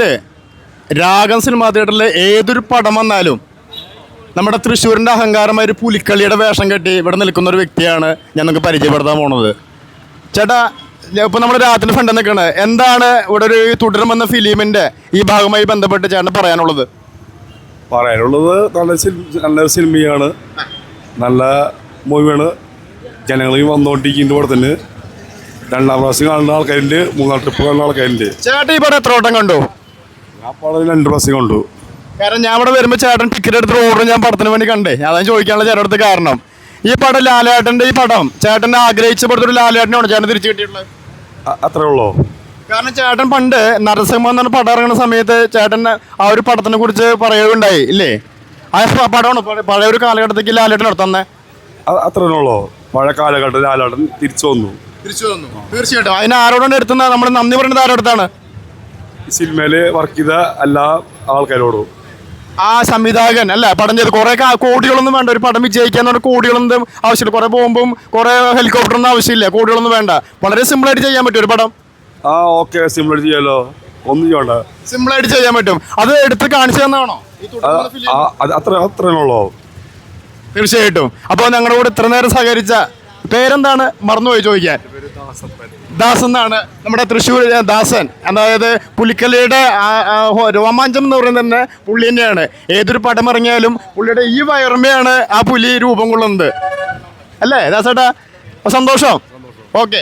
തിയേറ്ററിൽ രാഗം സിനിമാ തിയേറ്ററിൽ ഏതൊരു പടം വന്നാലും നമ്മുടെ തൃശ്ശൂരിന്റെ അഹങ്കാരമായ ഒരു പുലിക്കളിയുടെ വേഷം കെട്ടി ഇവിടെ നിൽക്കുന്ന ഒരു വ്യക്തിയാണ് ഞാൻ നിങ്ങൾക്ക് പരിചയപ്പെടുത്താൻ പോണത്. ചേട്ടാ ഇപ്പോൾ നമ്മുടെ രാത്രി ഫണ്ട് നിൽക്കണത് എന്താണ് ഇവിടെ ഒരു തുടരുമെന്ന ഫിലിമിന്റെ ഈ ഭാഗമായി ബന്ധപ്പെട്ട് ചേട്ടൻ പറയാനുള്ളത്? പറയാനുള്ളത് നല്ല നല്ല സിനിമയാണ്. നല്ല മൂവിയാണ്. ജനങ്ങൾ വന്നുകൊണ്ടിരിക്കുന്ന ഇവിടെ തന്നെ. രണ്ടാം പ്രാവശ്യം കാണുന്ന ആൾക്കാരുണ്ട് മൂന്നാം ട്രിപ്പ് കാണുന്ന ആൾക്കാരുണ്ട്. ചേട്ടൻ ഈ പടം എത്ര വട്ടം കണ്ടു? പടം രണ്ട് പ്രാവശ്യം കണ്ടു. കാരണം ഞാൻ ഇവിടെ വരുമ്പോൾ ചേട്ടൻ ടിക്കറ്റ് എടുത്ത് ഓർഡർ ഞാൻ പടത്തിന് വേണ്ടി കണ്ടേ. അതാണ് ചോദിക്കാനുള്ള ചേട്ടൻ അടുത്ത് കാരണം. ഈ പടം ലാലേട്ടന്റെ ഈ പടം. ചേട്ടൻ ആഗ്രഹിച്ച പടത്തൊരു ലാലേട്ടനാണ് ചേട്ടൻ തിരിച്ചു കിട്ടിയിട്ടുള്ളത്? അത്രേ ഉള്ളൂ? കാരണം ചേട്ടൻ പണ്ട് നരസിംഹം എന്ന് പറഞ്ഞ പടം ഇറങ്ങുന്ന സമയത്ത് ചേട്ടൻ ആ ഒരു പടത്തിനെ കുറിച്ച് പറയുകയുണ്ടായി ഇല്ലേ? ആ പടമാണ്. പഴയ ഒരു കാലഘട്ടത്തേക്ക് ലാലേട്ടൻ നടത്തുന്നത് അ- അത്രേ ഉള്ളൂ? പഴയ കാലഘട്ടത്തിൽ ലാലേട്ടൻ തിരിച്ചു വന്നു. തിരിച്ചു വന്നു. തീർച്ചയായിട്ടും. അതിന് ആരോടാണ് എടുത്തുന്നത് നമ്മൾ നന്ദി പറയുന്നത് ആരോടത്താണ് സിനിമയിൽ വർക്ക് ചെയ്ത എല്ലാ ആൾക്കാരോടും. ആ സംവിധായകൻ അല്ല? പടം ചെയ്ത് കുറെ കോടികളൊന്നും വേണ്ട. ഒരു പടം വിജയിക്കാൻ പറഞ്ഞാൽ കോടികളൊന്നും ആവശ്യമില്ല. കുറെ ബോംബും കുറെ ഹെലികോപ്റ്ററൊന്നും ആവശ്യമില്ല. കോടികളൊന്നും വേണ്ട. വളരെ സിമ്പിൾ ആയിട്ട് ചെയ്യാൻ പറ്റും ഒരു പടം. ആ ഓക്കെ സിമ്പിൾ ചെയ്യാലോ? ഒന്നും ചെയ്യണ്ട. സിമ്പിൾ ആയിട്ട് ചെയ്യാൻ പറ്റും. അത് എടുത്ത് കാണിച്ചു തന്നാണോ? അത്ര അത്രയുള്ളോ തീർച്ചയായിട്ടും. അപ്പോൾ ഞങ്ങളുടെ കൂടെ ഇത്ര നേരം സഹകരിച്ച പേരെന്താണ്? മറന്നുപോയി ചോദിക്കാൻ. ദാസ് എന്നാണ് നമ്മുടെ തൃശ്ശൂർ ദാസൻ. അതായത് പുലിക്കലിയുടെ രോമാഞ്ചം എന്ന് പറയുന്നത് തന്നെ പുള്ളി തന്നെയാണ്. ഏതൊരു പടം ഇറങ്ങിയാലും പുള്ളിയുടെ ഈ വയറുമയാണ് ആ പുലി രൂപം കൊള്ളുന്നത്. അല്ലേ ദാസേട്ടാ? സന്തോഷം. ഓക്കെ.